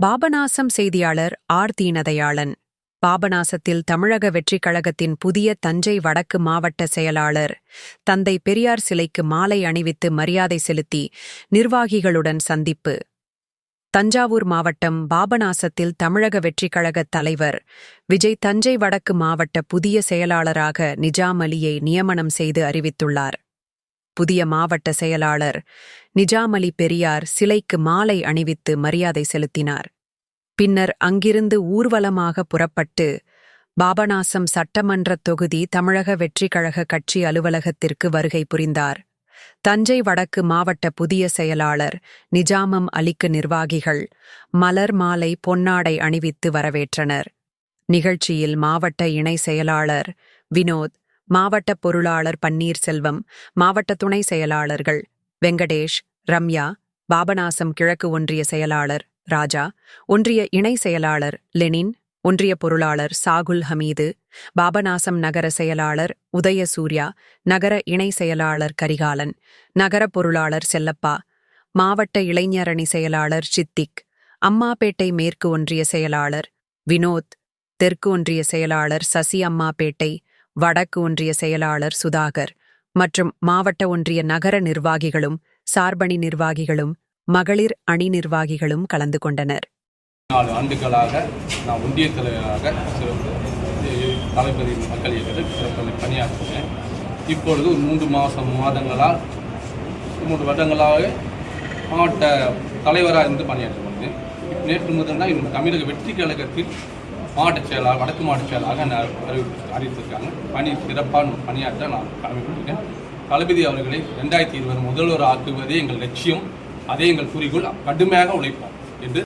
பாபநாசம் செய்தியாளர் ஆர் தீனதயாளன் பாபநாசத்தில் தமிழக வெற்றிக் கழகத்தின் புதிய தஞ்சை வடக்கு மாவட்ட செயலாளர் தந்தை பெரியார் சிலைக்கு மாலை அணிவித்து மரியாதை செலுத்தி நிர்வாகிகளுடன் சந்திப்பு. தஞ்சாவூர் மாவட்டம் பாபநாசத்தில் தமிழக வெற்றிக் கழக தலைவர் விஜய் தஞ்சை வடக்கு மாவட்ட புதிய செயலாளராக நிஜாம் அலியை நியமனம் செய்து அறிவித்துள்ளார். புதிய மாவட்ட செயலாளர் நிஜாம் அலி பெரியார் சிலைக்கு மாலை அணிவித்து மரியாதை செலுத்தினார். பின்னர் அங்கிருந்து ஊர்வலமாக புறப்பட்டு பாபநாசம் சட்டமன்ற தொகுதி தமிழக வெற்றி கழக கட்சி அலுவலகத்திற்கு வருகை புரிந்தார். தஞ்சை வடக்கு மாவட்ட புதிய செயலாளர் நிஜாமம் அலிக்கு நிர்வாகிகள் மலர் மாலை பொன்னாடை அணிவித்து வரவேற்றனர். நிகழ்ச்சியில் மாவட்ட இணை செயலாளர் வினோத் மாவட்ட பொருளாளர் பன்னீர்செல்வம் மாவட்ட துணை செயலாளர்கள் வெங்கடேஷ் ரம்யா பாபநாசம் கிழக்கு ஒன்றிய செயலாளர் ராஜா ஒன்றிய இணை செயலாளர் லெனின் ஒன்றிய பொருளாளர் சாகுல் ஹமீது பாபநாசம் நகர செயலாளர் உதயசூர்யா நகர இணை செயலாளர் கரிகாலன் நகர பொருளாளர் செல்லப்பா மாவட்ட இளைஞரணி செயலாளர் சித்திக் அம்மாபேட்டை மேற்கு ஒன்றிய செயலாளர் வினோத் தெற்கு ஒன்றிய செயலாளர் சசி அம்மாபேட்டை வடக்கு ஒன்றிய செயலாளர் சுதாகர் மற்றும் மாவட்ட ஒன்றிய நகர நிர்வாகிகளும் சார்பணி நிர்வாகிகளும் மகளிர் அணி நிர்வாகிகளும் கலந்து கொண்டனர். நாலு ஆண்டுகளாக நான் ஒன்றிய தலைவராக சிறப்பு தளபதி மக்கள் இயக்கத்தில் சிறப்பு பணியாற்றினேன் இப்பொழுது ஒரு மூன்று மாதம் மாதங்களால் மூன்று வருடங்களாக மாவட்ட தலைவராக இருந்து பணியாற்றி வந்தேன் நேற்று முதல் தான் இந்த தமிழக வெற்றி கழகத்தில் மாவட்ட செயலாளர் வடக்கு மாவட்ட செயலாளராக நான் அறிவிப்பு அறிவித்திருக்காங்க. பணி சிறப்பான பணியாற்ற நான் கடமைப்பட்டிருக்கேன். தளபதி அவர்களை ரெண்டாயிரத்தி இருபது முதல்வர் ஆக்குவதே எங்கள் லட்சியம். அதே எங்கள் குறிக்கோள். கடுமையாக உழைப்போம் என்று